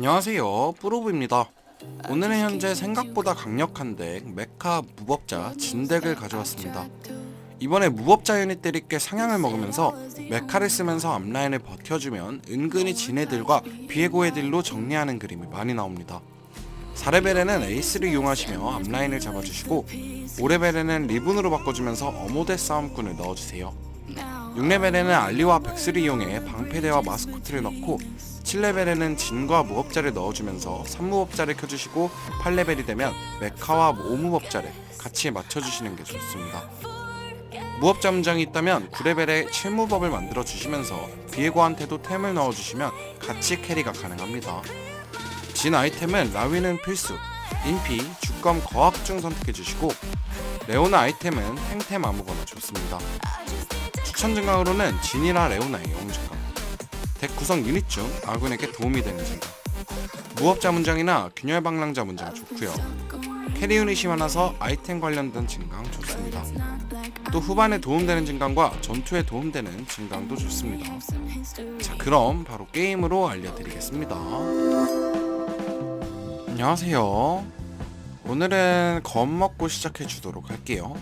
안녕하세요. 뿌로브입니다. 오늘은 현재 생각보다 강력한 덱 메카 무법자 진덱을 가져왔습니다. 이번에 무법자 유닛들이 꽤 상향을 먹으면서 메카를 쓰면서 앞라인을 버텨주면 은근히 진애들과 비에고의 딜로 정리하는 그림이 많이 나옵니다. 4레벨에는 에이스를 이용하시며 앞라인을 잡아주시고 5레벨에는 리븐으로 바꿔주면서 어모대 싸움꾼을 넣어주세요. 6레벨에는 알리와 백스를 이용해 방패대와 마스코트를 넣고 7레벨에는 진과 무법자를 넣어주면서 3무법자를 켜주시고 8레벨이 되면 메카와 5무법자를 같이 맞춰주시는 게 좋습니다. 무법자 문장이 있다면 9레벨에 7무법을 만들어 주시면서 비에고한테도 템을 넣어 주시면 같이 캐리가 가능합니다. 진 아이템은 라위는 필수, 인피, 주검, 거학 중 선택해 주시고 레오나 아이템은 탱템 아무거나 좋습니다. 추천 증강으로는 진이나 레오나의 영웅 증강 덱 구성 유닛 중 아군에게 도움이 되는 증강 무법자 문장이나 균열 방랑자 문장 좋고요. 캐리 유닛이 많아서 아이템 관련된 증강 좋습니다. 또 후반에 도움되는 증강과 전투에 도움되는 증강도 좋습니다. 자 그럼 바로 게임으로 알려드리겠습니다. 안녕하세요. 오늘은 검 먹고 시작해 주도록 할게요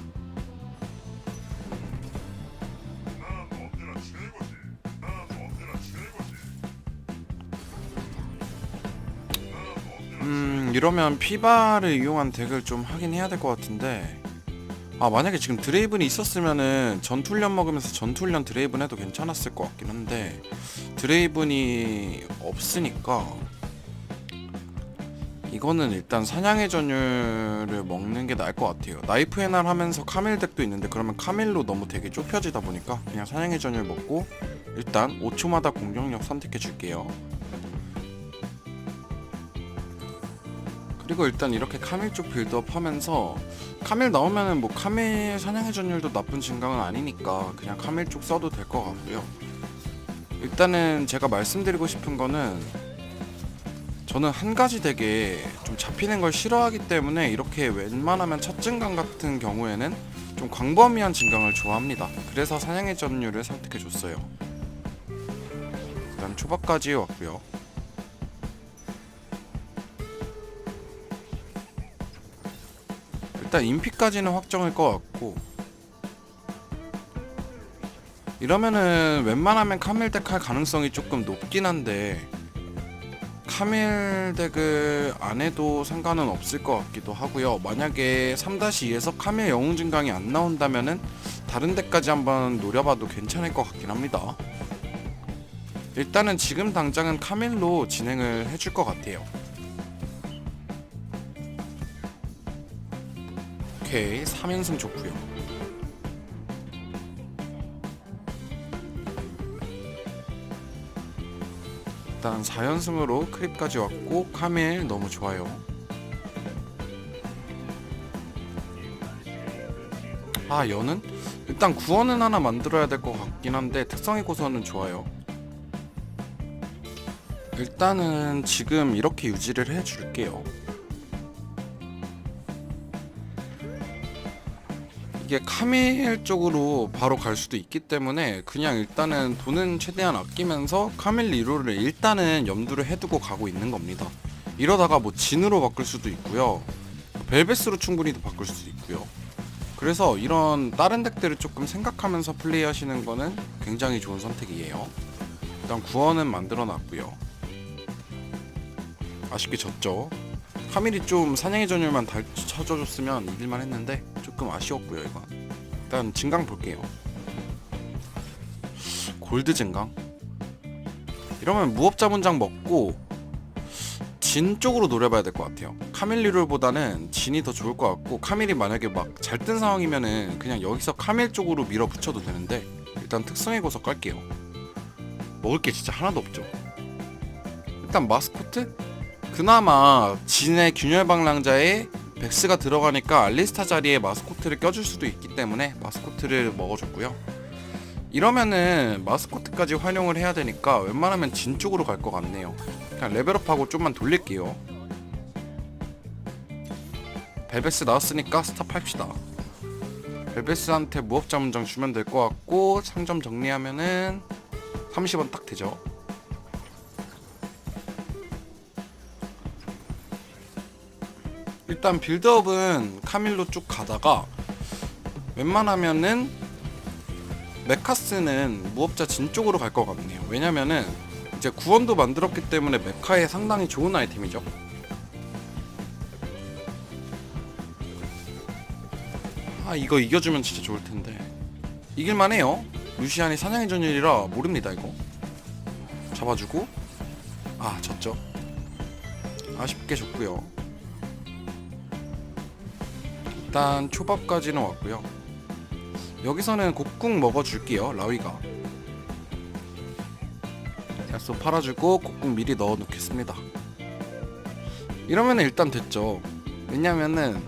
이러면 피바를 이용한 덱을 좀 하긴 해야 될 것 같은데. 아 만약에 지금 드레이븐이 있었으면은 전투훈련 먹으면서 전투훈련 드레이븐 해도 괜찮았을 것 같긴 한데 드레이븐이 없으니까 이거는 일단 사냥의 전율을 먹는 게 나을 것 같아요. 나이프 해날 하면서 카밀 덱도 있는데 그러면 카밀로 너무 되게 좁혀지다 보니까 그냥 사냥의 전율 먹고 일단 5초마다 공격력 선택해 줄게요 그리고 일단 이렇게 카밀 쪽 빌드업 하면서 카밀 나오면은 뭐 카밀 사냥의 전율도 나쁜 증강은 아니니까 그냥 카밀 쪽 써도 될 것 같고요. 일단은 제가 말씀드리고 싶은 거는 저는 한 가지 되게 좀 잡히는 걸 싫어하기 때문에 이렇게 웬만하면 첫 증강 같은 경우에는 좀 광범위한 증강을 좋아합니다. 그래서 사냥의 전율을 선택해 줬어요. 일단 초밥까지 왔고요. 일단 인피까지는 확정일 것 같고. 이러면은 웬만하면 카밀 덱할 가능성이 조금 높긴 한데 카밀 덱을 안 해도 상관은 없을 것 같기도 하고요. 만약에 3-2에서 카밀 영웅 증강이 안 나온다면은 다른 덱까지 한번 노려봐도 괜찮을 것 같긴 합니다. 일단은 지금 당장은 카밀로 진행을 해줄 것 같아요 오케이. 3연승 좋고요. 일단 4연승으로 크립까지 왔고 카밀 너무 좋아요. 아 연은? 일단 구원은 하나 만들어야 될 것 같긴 한데 특성의 고서는 좋아요. 일단은 지금 이렇게 유지를 해줄게요 이게 카밀 쪽으로 바로 갈 수도 있기 때문에 그냥 일단은 돈은 최대한 아끼면서 카밀 리로를 일단은 염두를 해두고 가고 있는 겁니다. 이러다가 뭐 진으로 바꿀 수도 있고요. 벨베스로 충분히 바꿀 수도 있고요. 그래서 이런 다른 덱들을 조금 생각하면서 플레이하시는 거는 굉장히 좋은 선택이에요. 일단 구원은 만들어 놨고요. 아쉽게 졌죠. 카밀이 좀 사냥의 전율만 달 쳐줘줬으면 이길만 했는데 조금 아쉬웠고요 이건 일단 증강 볼게요. 골드 증강. 이러면 무법자 문장 먹고 진 쪽으로 노려봐야 될 것 같아요. 카밀리룰보다는 진이 더 좋을 것 같고 카밀이 만약에 막 잘 뜬 상황이면은 그냥 여기서 카밀 쪽으로 밀어붙여도 되는데 일단 특성의 고서 깔게요. 먹을 게 진짜 하나도 없죠. 일단 마스코트? 그나마 진의 균열 방랑자에 백스가 들어가니까 알리스타 자리에 마스코트를 껴줄 수도 있기 때문에 마스코트를 먹어줬고요. 이러면은 마스코트까지 활용을 해야 되니까 웬만하면 진 쪽으로 갈 것 같네요. 그냥 레벨업하고 좀만 돌릴게요. 벨베스 나왔으니까 스탑합시다. 벨베스한테 무업자 문장 주면 될 것 같고 상점 정리하면은 30원 딱 되죠. 일단 빌드업은 카밀로 쭉 가다가 웬만하면은 메카스는 무업자 진 쪽으로 갈 것 같네요. 왜냐면은 이제 구원도 만들었기 때문에 메카에 상당히 좋은 아이템이죠. 아 이거 이겨주면 진짜 좋을 텐데 이길만 해요. 루시안이 사냥의 전율이라 모릅니다 이거. 잡아주고 아 졌죠. 아쉽게 졌고요. 일단 초밥까지는 왔고요. 여기서는 곡궁 먹어줄게요. 라위가. 야쏘 팔아주고 곡궁 미리 넣어 놓겠습니다. 이러면 일단 됐죠. 왜냐면은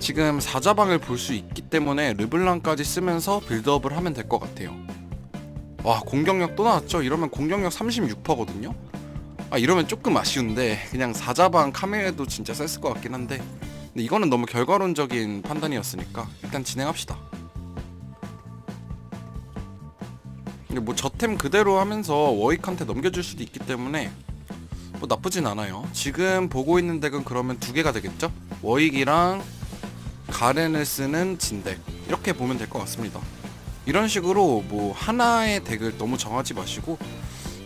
지금 사자방을 볼 수 있기 때문에 르블랑까지 쓰면서 빌드업을 하면 될 것 같아요. 와 공격력 또 나왔죠? 이러면 공격력 36%거든요. 아 이러면 조금 아쉬운데 그냥 사자방 카멜도 진짜 셌을 것 같긴 한데 근데 이거는 너무 결과론적인 판단이었으니까 일단 진행합시다. 근데 뭐 저템 그대로 하면서 워익한테 넘겨줄 수도 있기 때문에 뭐 나쁘진 않아요. 지금 보고 있는 덱은 그러면 두 개가 되겠죠? 워익이랑 가렌을 쓰는 진덱 이렇게 보면 될 것 같습니다. 이런 식으로 뭐 하나의 덱을 너무 정하지 마시고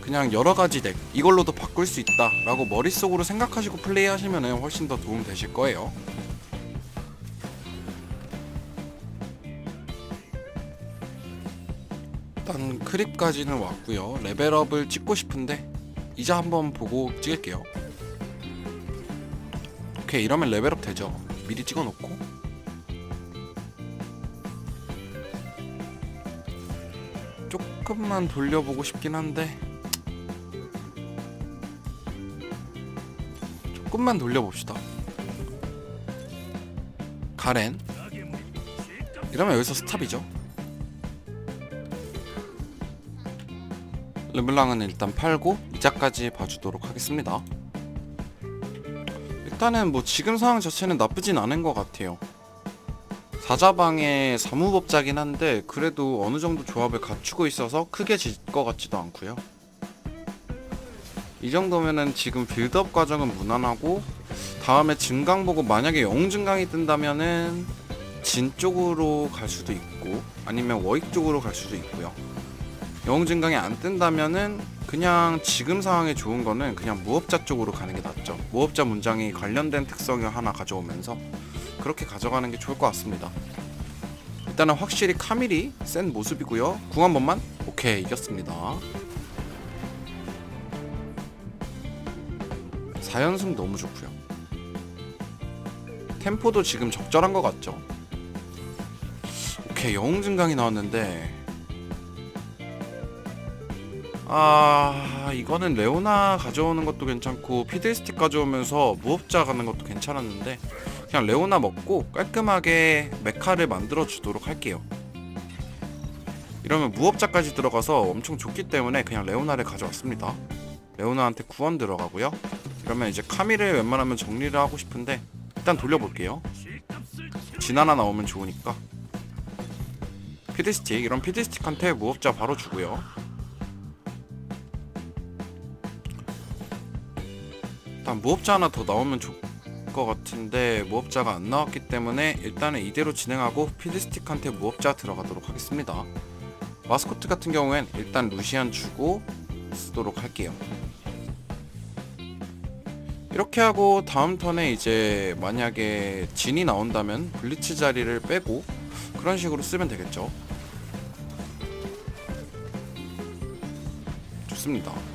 그냥 여러 가지 덱 이걸로도 바꿀 수 있다라고 머릿속으로 생각하시고 플레이하시면 훨씬 더 도움 되실 거예요. 크립까지는 왔고요. 레벨업을 찍고 싶은데 이제 한번 보고 찍을게요. 오케이 이러면 레벨업 되죠. 미리 찍어놓고 조금만 돌려보고 싶긴 한데 조금만 돌려봅시다. 가렌 이러면 여기서 스탑이죠. 르블랑은 일단 팔고 이자까지 봐주도록 하겠습니다. 일단은 뭐 지금 상황 자체는 나쁘진 않은 것 같아요. 사자방의 사무법자긴 한데 그래도 어느 정도 조합을 갖추고 있어서 크게 질 것 같지도 않고요. 이 정도면은 지금 빌드업 과정은 무난하고 다음에 증강 보고 만약에 영웅 증강이 뜬다면은 진 쪽으로 갈 수도 있고 아니면 워익 쪽으로 갈 수도 있고요. 영웅 증강이 안 뜬다면은 그냥 지금 상황에 좋은 거는 그냥 무업자 쪽으로 가는 게 낫죠. 무업자 문장이 관련된 특성을 하나 가져오면서 그렇게 가져가는 게 좋을 것 같습니다. 일단은 확실히 카밀이 센 모습이고요. 궁 한 번만 오케이 이겼습니다. 4연승 너무 좋고요. 템포도 지금 적절한 것 같죠? 오케이 영웅 증강이 나왔는데 아 이거는 레오나 가져오는 것도 괜찮고 피드스틱 가져오면서 무업자 가는 것도 괜찮았는데 그냥 레오나 먹고 깔끔하게 메카를 만들어 주도록 할게요. 이러면 무업자까지 들어가서 엄청 좋기 때문에 그냥 레오나를 가져왔습니다. 레오나한테 구원 들어가고요. 그러면 이제 카미를 웬만하면 정리를 하고 싶은데 일단 돌려볼게요. 진 하나 나오면 좋으니까. 피드스틱 이런 피드스틱한테 무업자 바로 주고요 일단 무업자 하나 더 나오면 좋을 것 같은데 무업자가 안 나왔기 때문에 일단은 이대로 진행하고 피드스틱한테 무업자 들어가도록 하겠습니다. 마스코트 같은 경우엔 일단 루시안 주고 쓰도록 할게요. 이렇게 하고 다음 턴에 이제 만약에 진이 나온다면 블리츠 자리를 빼고 그런 식으로 쓰면 되겠죠? 좋습니다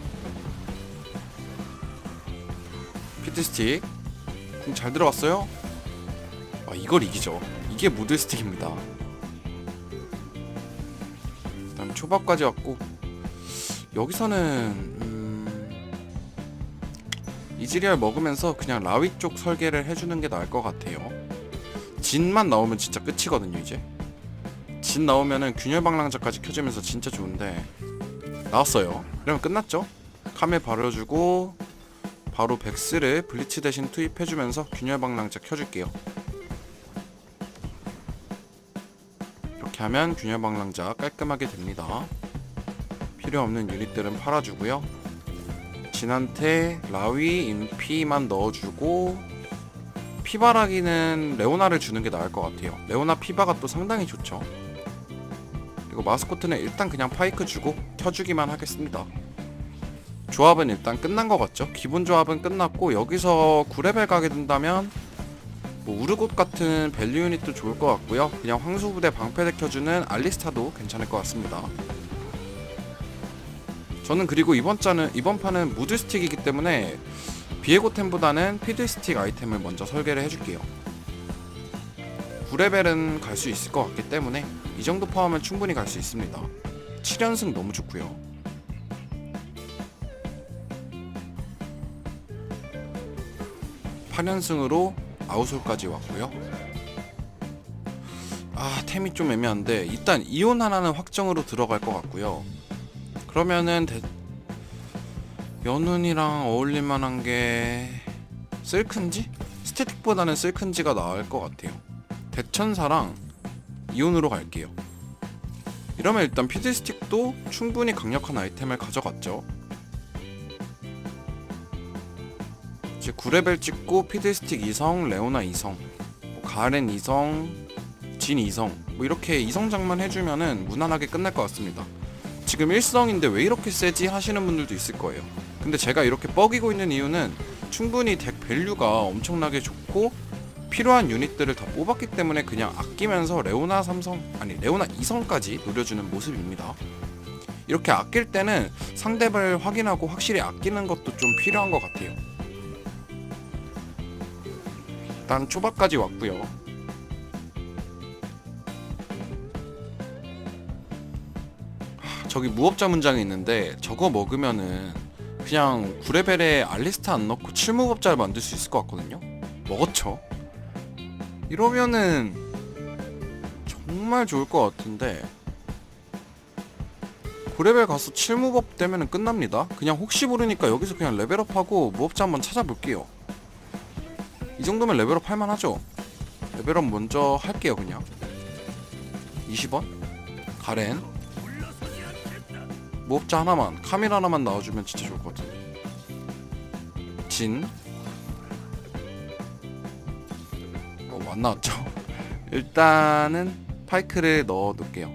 피트스틱. 잘 들어갔어요? 아 이걸 이기죠. 이게 무드스틱입니다. 일단 초밥까지 왔고 여기서는 음... 이즈리얼 먹으면서 그냥 라위 쪽 설계를 해주는 게 나을 것 같아요. 진만 나오면 진짜 끝이거든요 이제. 진 나오면은 균열 방랑자까지 켜지면서 진짜 좋은데 나왔어요. 그러면 끝났죠? 카멜 바르주고 바로 백스를 블리츠 대신 투입해주면서 균열 방랑자 켜줄게요 이렇게 하면 균열 방랑자 깔끔하게 됩니다 필요 없는 유닛들은 팔아주고요 진한테 라위 인피만 넣어주고 피바라기는 레오나를 주는 게 나을 것 같아요. 레오나 피바가 또 상당히 좋죠. 그리고 마스코트는 일단 그냥 파이크 주고 켜주기만 하겠습니다. 조합은 일단 끝난 것 같죠? 기본 조합은 끝났고 여기서 9레벨 가게 된다면 뭐 우르곳 같은 밸류 유닛도 좋을 것 같고요. 그냥 황수부대 방패대 켜주는 알리스타도 괜찮을 것 같습니다. 저는 그리고 이번 자는 이번 판은 무드 스틱이기 때문에 비에고템보다는 피드 스틱 아이템을 먼저 설계를 해줄게요. 9레벨은 갈 수 있을 것 같기 때문에 이 정도 포함은 충분히 갈 수 있습니다. 7연승 너무 좋고요. 팔연승으로 아웃솔까지 왔고요. 아 템이 좀 애매한데 일단 이온 하나는 확정으로 들어갈 것 같고요. 그러면은 대... 연운이랑 어울릴 만한 게 쓸큰지? 스태틱보다는 쓸큰지가 나을 것 같아요. 대천사랑 이온으로 갈게요. 이러면 일단 피드스틱도 충분히 강력한 아이템을 가져갔죠. 이제 9레벨 찍고 피드스틱 2성, 레오나 2성, 뭐 가렌 2성, 진 2성 뭐 이렇게 2성장만 해주면은 무난하게 끝날 것 같습니다. 지금 1성인데 왜 이렇게 세지 하시는 분들도 있을 거예요. 근데 제가 이렇게 뻐기고 있는 이유는 충분히 덱 밸류가 엄청나게 좋고 필요한 유닛들을 다 뽑았기 때문에 그냥 아끼면서 레오나 3성 아니 레오나 2성까지 노려주는 모습입니다. 이렇게 아낄 때는 상대를 확인하고 확실히 아끼는 것도 좀 필요한 것 같아요. 일단 초밥까지 왔고요. 하, 저기 무법자 문장이 있는데 저거 먹으면은 그냥 9레벨에 알리스타 안 넣고 7무법자를 만들 수 있을 것 같거든요. 먹었죠. 이러면은 정말 좋을 것 같은데 9레벨 가서 7무법 되면은 끝납니다. 그냥 혹시 모르니까 여기서 그냥 레벨업하고 무법자 한번 찾아볼게요. 이 정도면 레벨업 할만하죠? 레벨업 먼저 할게요 그냥. 20원? 가렌. 무법자 하나만 카밀 하나만 나와주면 진짜 좋을 것 같은데. 진. 어, 안 나왔죠? 일단은 파이크를 넣어 놓을게요.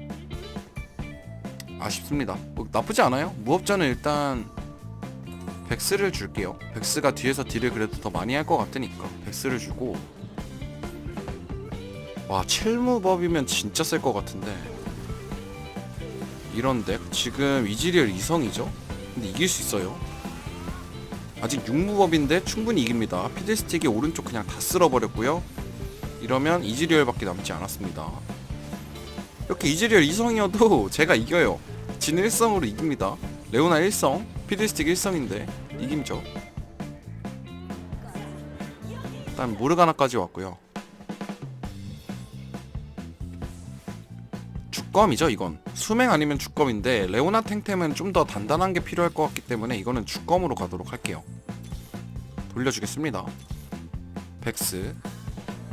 아쉽습니다. 뭐, 나쁘지 않아요. 무법자는 일단 백스를 줄게요. 백스가 뒤에서 딜을 그래도 더 많이 할 것 같으니까 백스를 주고 와 첼무법이면 진짜 셀것 같은데 이런 덱 지금 이지리얼 2성이죠? 근데 이길 수 있어요. 아직 6무법인데 충분히 이깁니다. 피드스틱이 오른쪽 그냥 다 쓸어버렸고요. 이러면 이지리얼밖에 남지 않았습니다. 이렇게 이지리얼 2성이어도 제가 이겨요. 진 1성으로 이깁니다. 레오나 1성, 피드스틱 1성인데 이김죠. 일단 모르가나까지 왔고요. 주검이죠 이건 수맹 아니면 주검인데 레오나 탱템은 좀 더 단단한 게 필요할 것 같기 때문에 이거는 주검으로 가도록 할게요. 돌려주겠습니다. 백스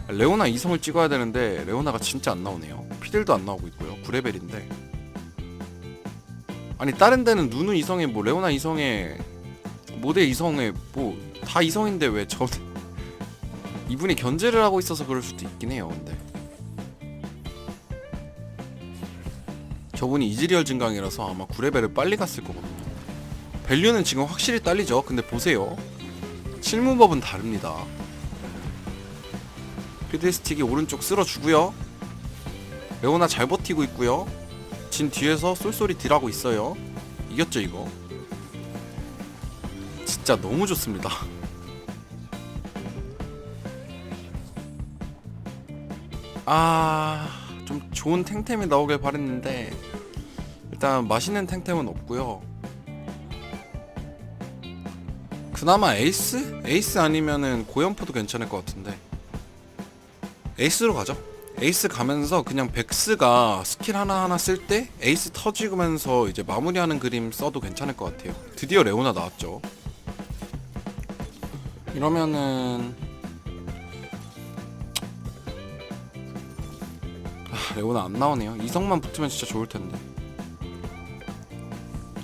레오나 2성을 찍어야 되는데 레오나가 진짜 안 나오네요. 피들도 안 나오고 있고요. 9레벨인데 아니 다른 데는 누누 이성에 뭐 레오나 이성에 모델 이성에 뭐 다 이성인데 왜 저 이분이 견제를 하고 있어서 그럴 수도 있긴 해요 근데. 저분이 이즈리얼 증강이라서 아마 9레벨을 빨리 갔을 거거든요. 밸류는 지금 확실히 딸리죠? 근데 보세요. 실무법은 다릅니다. 피드스틱이 오른쪽 쓸어주고요. 레오나 잘 버티고 있고요. 진 뒤에서 쏠쏠이 딜하고 있어요. 이겼죠 이거. 진짜 너무 좋습니다. 아, 좀 좋은 탱템이 나오길 바랬는데 일단 맛있는 탱템은 없고요. 그나마 에이스? 에이스 아니면은 고연포도 괜찮을 것 같은데 에이스로 가죠. 에이스 가면서 그냥 백스가 스킬 하나하나 쓸 때 에이스 터지면서 이제 마무리하는 그림 써도 괜찮을 것 같아요. 드디어 레오나 나왔죠. 이러면은 아, 레오나 안 나오네요. 이성만 붙으면 진짜 좋을 텐데.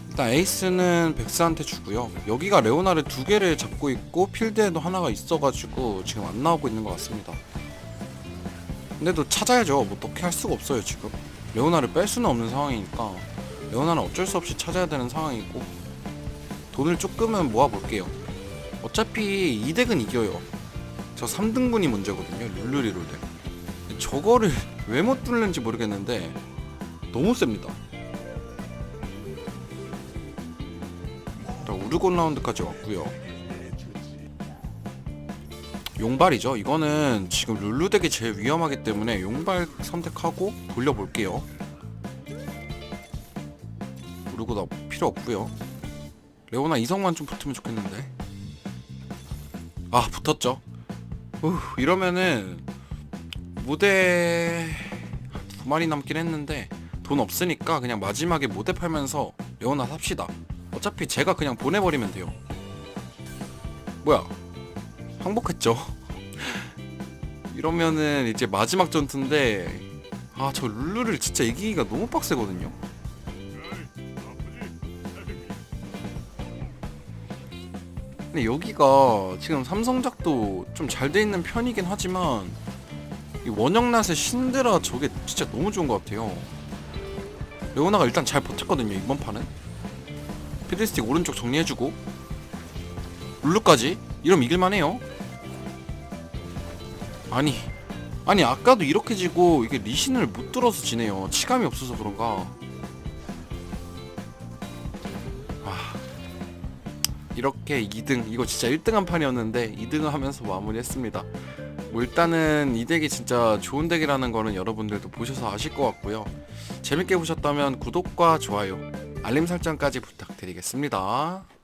일단 에이스는 백스한테 주고요. 여기가 레오나를 두 개를 잡고 있고 필드에도 하나가 있어가지고 지금 안 나오고 있는 것 같습니다. 근데도 찾아야죠. 뭐 어떻게 할 수가 없어요 지금. 레오나를 뺄 수는 없는 상황이니까 레오나는 어쩔 수 없이 찾아야 되는 상황이고 돈을 조금은 모아볼게요. 어차피 2덱은 이겨요. 저 3등분이 문제거든요. 룰루리롤 덱. 저거를 왜 못 뚫는지 모르겠는데 너무 셉니다. 자, 우르곤 라운드까지 왔고요. 용발이죠. 이거는 지금 룰루덱이 제일 위험하기 때문에 용발 선택하고 돌려볼게요. 우르고 나 필요 없고요. 레오나 이성만 좀 붙으면 좋겠는데. 아 붙었죠. 우 이러면은 무대 두 마리 남긴 했는데 돈 없으니까 그냥 마지막에 무대 팔면서 레오나 삽시다. 어차피 제가 그냥 보내버리면 돼요. 뭐야? 항복했죠. 이러면은 이제 마지막 전투인데 아 저 룰루를 진짜 이기기가 너무 빡세거든요. 근데 여기가 지금 삼성작도 좀 잘 돼 있는 편이긴 하지만 이 원형낫의 신드라 저게 진짜 너무 좋은 것 같아요. 레오나가 일단 잘 버텼거든요 이번 판은. 피드스틱 오른쪽 정리해주고 룰루까지 이러면 이길만해요. 아니 아니 아까도 이렇게 지고 이게 리신을 못 뚫어서 지네요. 치감이 없어서 그런가. 이렇게 2등 이거 진짜 1등 한 판이었는데 2등을 하면서 마무리했습니다. 뭐 일단은 이 덱이 진짜 좋은 덱이라는 거는 여러분들도 보셔서 아실 것 같고요. 재밌게 보셨다면 구독과 좋아요, 알림 설정까지 부탁드리겠습니다.